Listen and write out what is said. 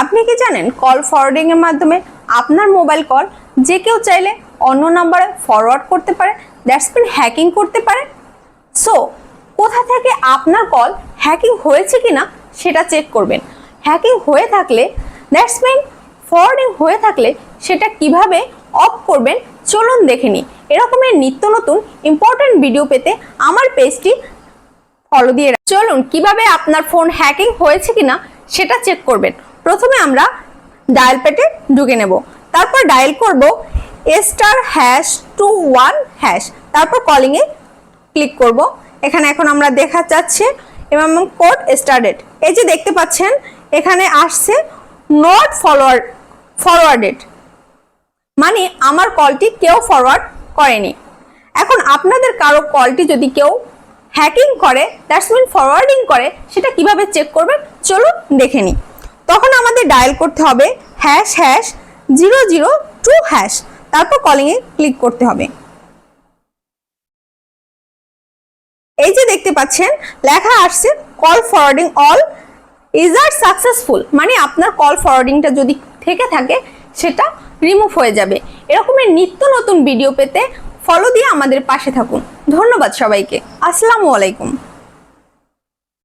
আপনি কি জানেন কল ফরওয়ার্ডিং এর মাধ্যমে আপনার মোবাইল কল যে কেউ চাইলে অন্য নাম্বারে ফরওয়ার্ড করতে পারে দ্যাটস মিন হ্যাকিং করতে পারে? সো কোথা থেকে আপনার কল হ্যাকিং হয়েছে কি না সেটা চেক করবেন। হ্যাকিং হয়ে থাকলে দ্যাটস মিন ফরওয়ার্ডিং হয়ে থাকলে সেটা কীভাবে অফ করবেন, চলুন দেখে নিই। এরকমের নিত্য নতুন ইম্পর্ট্যান্ট ভিডিও পেতে আমার পেজটি ফলো দিয়ে চলুন, কীভাবে আপনার ফোন হ্যাকিং হয়েছে কিনা সেটা চেক করবেন। প্রথমে আমরা ডায়াল পেটে ঢুকে নেব। তারপর ডায়াল করব star hash two one hash তারপর কলিংয়ে ক্লিক করব। এখানে এখন আমরা দেখা যাচ্ছে এবং কোড স্টার্টেড এই যে দেখতে পাচ্ছেন, এখানে আসছে নট ফরওয়ার্ড ফরওয়ার্ডেড মানে আমার কলটি কেউ ফরওয়ার্ড করেনি। এখন আপনাদের কারও কলটি যদি কেউ হ্যাকিং করে দ্যাটস মিন ফরওয়ার্ডিং করে, সেটা কীভাবে চেক করবেন? চলুন দেখে নিই। তখন আমাদের ডায়াল করতে হবে hash hash zero zero two hash তারপর কলিংয়ে ক্লিক করতে হবে। এই যে দেখতে পাচ্ছেন, লেখা আসছে কল ফরওয়ার্ডিং অল ইজ আর সাকসেসফুল মানে আপনার কল ফরওয়ার্ডিংটা যদি থেকে থাকে, সেটা রিমুভ হয়ে যাবে। এরকমের নিত্য নতুন ভিডিও পেতে ফলো দিয়ে আমাদের পাশে থাকুন। ধন্যবাদ সবাইকে। আসসালামু আলাইকুম।